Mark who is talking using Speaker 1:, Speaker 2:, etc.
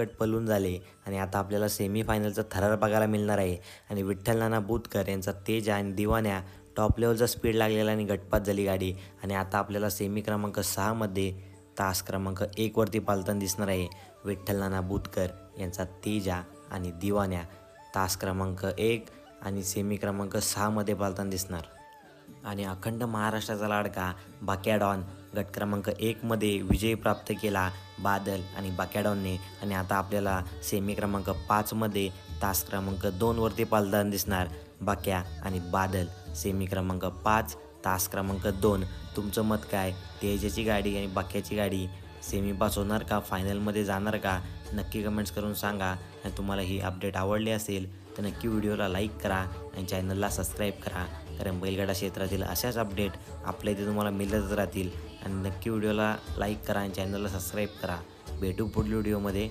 Speaker 1: गट पलून झाले आणि आता आपल्याला सेमीफायनलचा थरार बघायला मिळणार आहे. आणि विठ्ठल नाना बुतकर यांचा तेज आणि दिवाण्या टॉप लेवलचा स्पीड लागलेला आणि गटपात झाली गाडी. आणि आता आपल्याला सेमी क्रमांक सहामध्ये तास क्रमांक एकवरती पालताना दिसणार आहे. विठ्ठल नाना बुतकर यांचा तेजा आणि दिवाण्या तास क्रमांक एक आणि सेमी क्रमांक सहामध्ये पालताना दिसणार. आणि अखंड महाराष्ट्राचा लाडका बाकॅडॉन गट क्रमांक एकमध्ये विजय प्राप्त केला बादल आणि बाकॅडॉनने आणि आता आपल्याला सेमी क्रमांक पाचमध्ये तास क्रमांक दोनवरती पालदान दिसणार बाक्या आणि बादल. सेमी क्रमांक पाच तास क्रमांक दोन. तुमचं मत काय? तेजाची गाडी आणि बाक्याची गाडी सेमी पास होणार का? फायनलमध्ये जाणार का? नक्की कमेंट्स करून सांगा. आणि तुम्हाला ही अपडेट आवडली असेल तर नक्की व्हिडिओला लाईक करा आणि चॅनलला सबस्क्राईब करा. कारण बैलगाडा क्षेत्रातील अशाच अपडेट आपल्या इथे तुम्हाला मिळतच राहतील. आणि नक्की व्हिडिओला लाईक करा आणि चॅनलला सबस्क्राईब करा. भेटू पुढील व्हिडिओमध्ये